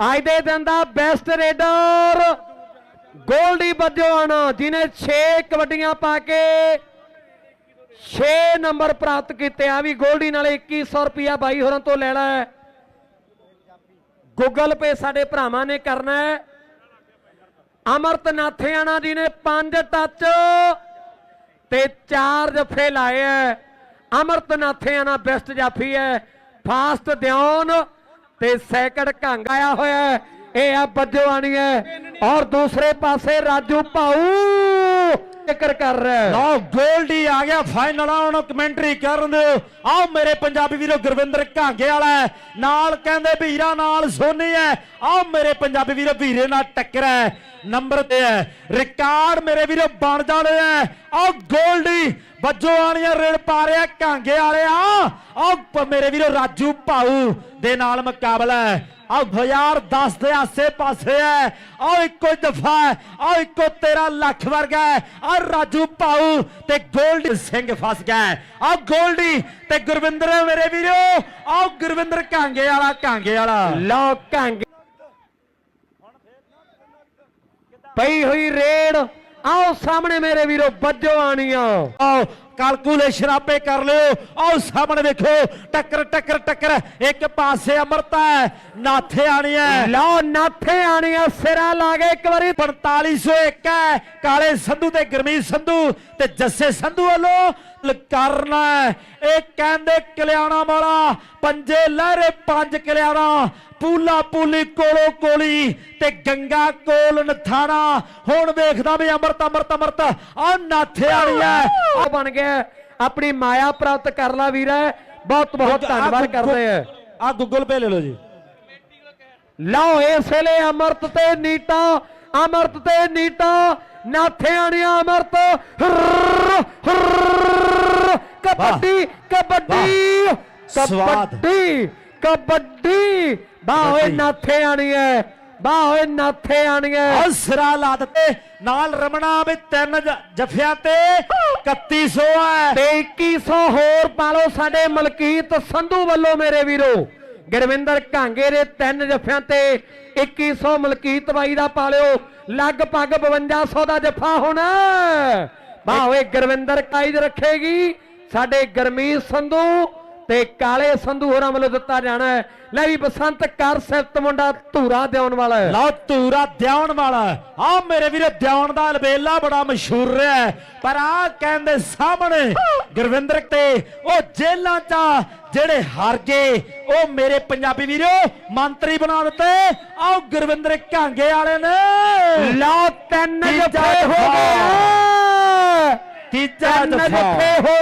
ਅੱਜ ਦੇ ਦਿਨ ਦਾ ਬੈਸਟ ਰੇਡਰ ਗੋਲਡੀ ਬੱਜੋਆਣਾ ਜਿਨੇ 6 ਕਬੱਡੀਆਂ ਪਾ ਕੇ 6 ਨੰਬਰ ਪ੍ਰਾਪਤ ਕੀਤੇ ਆ। ਵੀ ਗੋਲਡੀ ਨਾਲ 2100 ਰੁਪਿਆ ਬਾਈ ਹੋਰਾਂ ਤੋਂ ਲੈਣਾ ਹੈ ਗੂਗਲ ਪੇ ਸਾਡੇ ਭਰਾਵਾਂ ਨੇ ਕਰਨਾ ਹੈ। ਅਮਰਤ ਨਾਥਿਆਣਾ ਜੀ ਨੇ 5 ਟੱਚ ਤੇ 4 ਜੱਫੇ ਲਾਏ ਹੈ। ਅਮਰਤ ਨਾਥਿਆਣਾ ਬੈਸਟ ਜਾਫੀ ਹੈ। ਫਾਸਟ ਦਿਓਨ ਤੇ ਸੈਕੰਡ ਘੰਗ ਆਇਆ ਹੋਇਆ ਇਹ ਆ ਬੱਜੋਆਣੀ ਹੈ। ਔਰ ਦੂਸਰੇ ਪਾਸੇ ਰਾਜੂ ਭਾਊ ਜ਼ਿਕਰ ਕਰ ਰਿਹਾ ਲਓ, ਗੋਲਡੀ ਆ ਗਿਆ ਫਾਈਨਲ ਹੁਣ ਕਮੈਂਟਰੀ ਕਰਨ ਦਿਓ। ਆਓ ਮੇਰੇ ਪੰਜਾਬੀ ਵੀਰੋ ਗੁਰਵਿੰਦਰ ਘਾਂਗੇ ਵਾਲਾ ਨਾਲ ਕਹਿੰਦੇ ਵੀਰਾ ਨਾਲ ਸੋਨੀ ਹੈ। ਆਓ ਮੇਰੇ ਪੰਜਾਬੀ ਵੀਰੋ ਵੀਰੇ ਨਾਲ ਟੱਕਰ ਹੈ। ਨੰਬਰ ਤੇ ਹੈ। ਰਿਕਾਰਡ ਮੇਰੇ ਵੀਰੋ ਬਣ ਜਾਣੇ ਹੈ। ਆਓ ਗੋਲਡੀ ਵੱਜੋ ਆਣੀਆਂ ਰੇਡ ਪਾ ਰਿਹਾ ਘਾਂਗੇ ਵਾਲਿਆ। ਆਓ ਮੇਰੇ ਵੀਰੋ ਰਾਜੂ ਭਾਊ ਦੇ ਨਾਲ ਮੁਕਾਬਲਾ ਹੈ। ਆਓ 2010 ਦੇ ਆਸੇ ਪਾਸੇ ਹੈ। ਆਓ ਇੱਕੋ ਦਫਾ ਹੈ। ਇੱਕੋ 13 ਲੱਖ ਵਰਗਾ ਆ ਰਾਜੂ ਭਾਊ ਤੇ ਗੋਲਡੀ ਸਿੰਘ ਫਸ ਗਿਆ ਹੈ। ਗੋਲਡੀ ਤੇ ਗੁਰਵਿੰਦਰ ਮੇਰੇ ਵੀਰੋ। ਆਓ ਗੁਰਵਿੰਦਰ ਕਾਂਗੇ ਵਾਲਾ ਕਾਂਗੇ ਵਾਲਾ। ਲਓ ਕਾਂਗੇ। ਪਈ ਹੋਈ ਰੇਡ। ਆਓ ਸਾਹਮਣੇ ਮੇਰੇ ਵੀਰੋ ਬੱਜੋ ਆਣੀਆਂ। ਆਓ ਕੈਲਕੂਲੇਸ਼ਨ ਆਪੇ ਕਰ ਲਿਓ। ਆਓ ਸਾਹਮਣੇ ਵੇਖੋ ਟੱਕਰ ਟੱਕਰ ਟੱਕਰ। ਇੱਕ ਪਾਸੇ ਅਮਰਤਾ ਹੈ, ਨਾਥੇ ਆਣੀ ਲਓ, ਨਾਥੇ ਆਣੀਆਂ, ਸਿਰਾ ਲਾ ਕੇ ਇੱਕ ਵਾਰੀ। 4501 ਹੈ, ਕਾਲੇ ਸੰਧੂ ਤੇ ਗਰਮੀਤ ਸੰਧੂ ਤੇ ਜੱਸੇ ਸੰਧੂ ਵੱਲੋਂ ਕਰਨਾ ਇਹ ਕਹਿੰਦੇ ਕਲਿਆਣਾ ਵਾਲਾ ਪੰਜੇ ਲਹਿਰੇ ਪੰਜ ਕਲਿਆਣਾ। ਪੂਲਾ ਪੂਲੀ ਕੋਲੋ ਕੋਲੀ ਤੇ ਗੰਗਾ ਕੋਲ ਨਥਾਣਾ। ਹੁਣ ਵੇਖਦਾ ਵੀ ਅਮਰਤ ਅਮਰਤ ਅਮਰਤ। ਆ ਨਾਥੇ ਵਾਲੀ ਹੈ ਆ ਬਣ ਗਿਆ। ਆਪਣੀ ਮਾਇਆ ਪ੍ਰਾਪਤ ਕਰ ਲਾ ਵੀਰ। ਬਹੁਤ ਬਹੁਤ ਧੰਨਵਾਦ ਕਰਦੇ ਆ। ਆ ਗੂਗਲ ਪੇ ਲੈ ਲਓ ਜੀ। ਲਓ ਇਸ ਵੇਲੇ ਅਮਰਤ ਤੇ ਨੀਟਾ। ਅਮਰਤ ਤੇ ਨੀਟਾ। ਨਾਥੇ ਆਣੀਆਂ ਅਮਰਤ ਹਰਰ, ਹਰਰ, ਕਬੱਡੀ ਕਬੱਡੀ। ਸਵਾਦ। ਕਬੱਡੀ। ਕਬੱਡੀ। ਬਾਹ ਓਏ। ਨਾਥੇ ਆਣੀਆਂ ਬਾਹ ਓਏ ਨਾਥੇ ਆਣੀਆਂ ਅਸਰਾ ਲਾ ਦਿੱਤੇ ਨਾਲ ਰਮਣਾ ਵੀ ਤਿੰਨ ਜਫਿਆਂ ਤੇ 3100 ਹੈ ਤੇ 2100 ਹੋਰ ਪਾ ਲਓ ਸਾਡੇ ਮਲਕੀਤ ਸੰਧੂ ਵੱਲੋਂ ਮੇਰੇ ਵੀਰੋ। ਗੁਰਵਿੰਦਰ ਕਾਂਗੇ ਦੇ ਤਿੰਨ ਜੱਫਿਆਂ ਤੇ 2100 ਮਲਕੀਤ ਬਾਈ ਦਾ ਪਾ ਲਿਓ। ਲਗਭਗ 5200 ਦਾ ਜੱਫਾ ਹੋਣਾ। ਵਾਹ ਓਏ ਗੁਰਵਿੰਦਰ ਕਾਇਦ ਰੱਖੇਗੀ ਸਾਡੇ ਗਰਮੀਤ ਸੰਧੂ। ਤੇ ਕਾਲੇ ਸੰਧੂ ਹੋਰਾਂ ਵੱਲੋਂ ਦਿੱਤਾ ਜਾਣਾ ਹੈ। ਲੈ ਵੀ ਬਸੰਤ ਕਰ ਸਿਫਤ ਮੁੰਡਾ ਧੂਰਾ ਦੇਉਣ ਵਾਲਾ ਹੈ। ਲਓ ਧੂਰਾ ਦਿਆਉਣ ਵਾਲਾ ਆ ਮੇਰੇ ਵੀਰੇ ਦਿਆਉਣ ਦਾ ਅਲਬੇਲਾ ਬੜਾ ਮਸ਼ਹੂਰ ਰਿਹਾ। ਪਰ ਆ ਕਹਿੰਦੇ ਸਾਹਮਣੇ ਗੁਰਵਿੰਦਰ ਤੇ ਉਹ ਜੇਲਾਂ 'ਚ ਜਿਹੜੇ ਹਾਰ ਗਏ ਉਹ ਮੇਰੇ ਪੰਜਾਬੀ ਵੀਰੋ ਮੰਤਰੀ ਬਣਾ ਦਿੱਤੇ। ਆਓ ਗੁਰਵਿੰਦਰ ਕਾਂਗੇ ਵਾਲੇ ਨੇ। ਲਓ ਤਿੰਨ ਜੱਫੇ ਹੋ। ਗਏ। ਤੀਜਾ ਜੱਫੇ ਹੋ